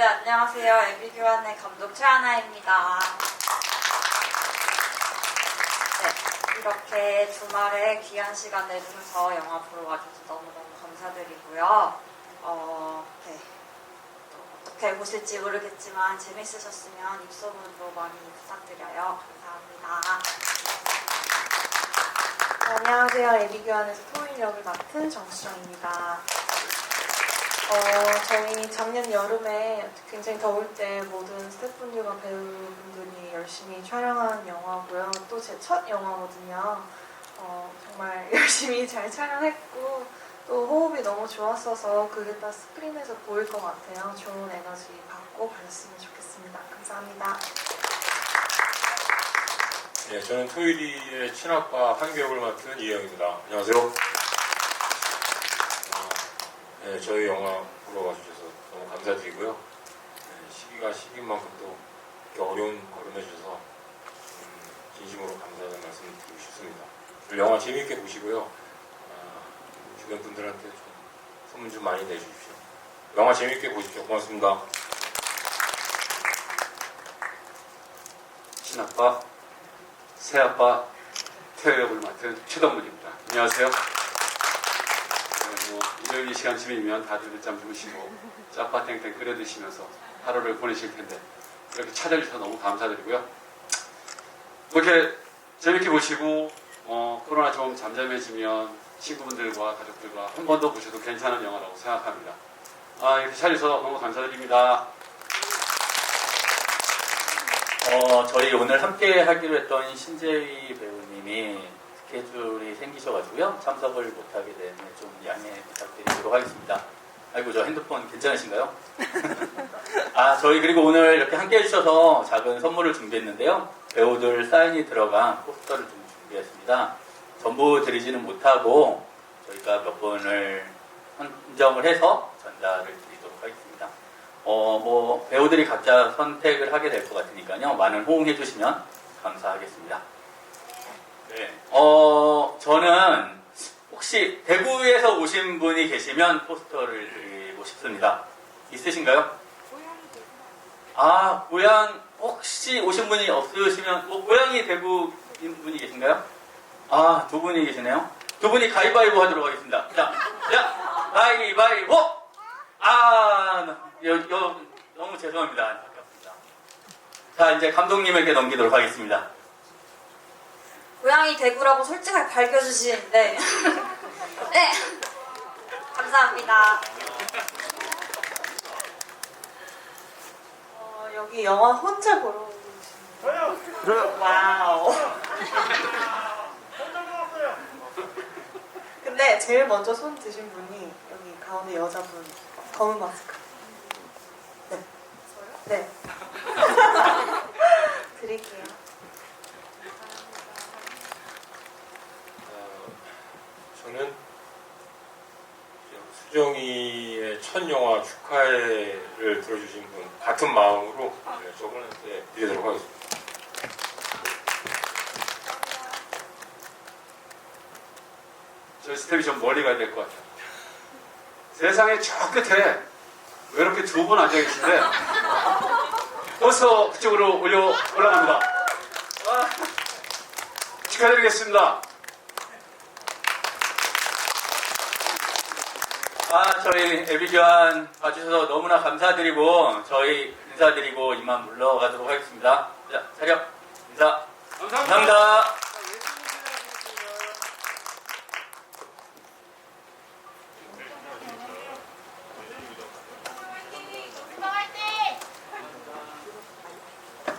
네, 안녕하세요. 애비교환의 감독 최하나입니다. 네, 이렇게 주말에 귀한 시간 내주셔서 영화 보러 와주셔서 너무너무 감사드리고요. 어, 네. 또 어떻게 보실지 모르겠지만 재밌으셨으면 입소문도 많이 부탁드려요. 감사합니다. 안녕하세요. 애비교환에서 토일 역을 맡은 정수정입니다. 어, 저희 작년 여름에 굉장히 더울 때 모든 스태프분들과 배우분들이 열심히 촬영한 영화고요. 또 제 첫 영화거든요. 어, 정말 열심히 잘 촬영했고 또 호흡이 너무 좋았어서 그게 다 스크린에서 보일 것 같아요. 좋은 에너지 받고 가셨으면 좋겠습니다. 감사합니다. 네, 저는 토요일의 친학과 한교역을 맡은 이혜영입니다. 안녕하세요. 어, 네, 저희 영화 보러 와주셔서 너무 감사드리고요. 네, 시기가 시기인 만큼 또 어려운 걸음 해주셔서 음, 진심으로 감사하다는 말씀 드리고 싶습니다. 영화 재미있게 보시고요. 아, 주변 분들한테 좀 소문 좀 많이 내주십시오. 영화 재미있게 보십시오. 고맙습니다. 친아빠, 새아빠, 태역을 맡은 최동문입니다. 안녕하세요. 네, 뭐 일요일 이 시간쯤이면 다들 늦잠 주무시고 짜파 땡땡 끓여 드시면서 하루를 보내실 텐데 이렇게 찾아주셔서 너무 감사드리고요. 그렇게 재밌게 보시고 어, 코로나 좀 잠잠해지면 친구분들과 가족들과 한 번 더 보셔도 괜찮은 영화라고 생각합니다. 아, 이렇게 찾아주셔서 너무 감사드립니다. 어, 저희 오늘 함께 하기로 했던 신재희 배우님이 스케줄이 생기셔가지고요. 참석을 못하게 되면 좀 양해 부탁드리도록 하겠습니다. 아이고, 저 핸드폰 괜찮으신가요? 아, 저희 그리고 오늘 이렇게 함께 해주셔서 작은 선물을 준비했는데요. 배우들 사인이 들어간 포스터를 좀 준비했습니다. 전부 드리지는 못하고 저희가 몇 분을 선정을 해서 전달을 드리도록 하겠습니다. 어, 뭐, 배우들이 각자 선택을 하게 될 것 같으니까요. 많은 호응해 주시면 감사하겠습니다. 네. 어, 저는 혹시 대구에서 오신 분이 계시면 포스터를 드리고 싶습니다. 있으신가요? 아, 고향, 혹시 오신 분이 없으시면, 뭐, 고향이 대구인 분이 계신가요? 아, 두 분이 계시네요. 두 분이 가위바위보 하도록 하겠습니다. 자, 자, 가위바위보! 아, 여, 여, 너무 죄송합니다. 안타깝습니다. 자, 이제 감독님에게 넘기도록 하겠습니다. 고양이 대구라고 솔직하게 밝혀주시는데. 네. 감사합니다. 어, 여기 영화 혼자 보러 오신 분. 와우. 근데 제일 먼저 손 드신 분이 여기 가운데 여자분 검은 마스크. 네. 네. 드릴게요. 저는 수정이의 첫 영화 축하해를 들어주신 분 같은 마음으로 네, 저분한테 드리도록 하겠습니다. 저희 스텝이 좀 멀리 가야 될 것 같아요. 세상에 저 끝에 왜 이렇게 두 분 앉아 계신데 어서 그쪽으로 올려 올라갑니다. 아, 축하드리겠습니다. 아, 저희 에비교환 봐주셔서 너무나 감사드리고, 저희 인사드리고 이만 물러가도록 하겠습니다. 자, 차렷, 인사. 감사합니다. 감사합니다.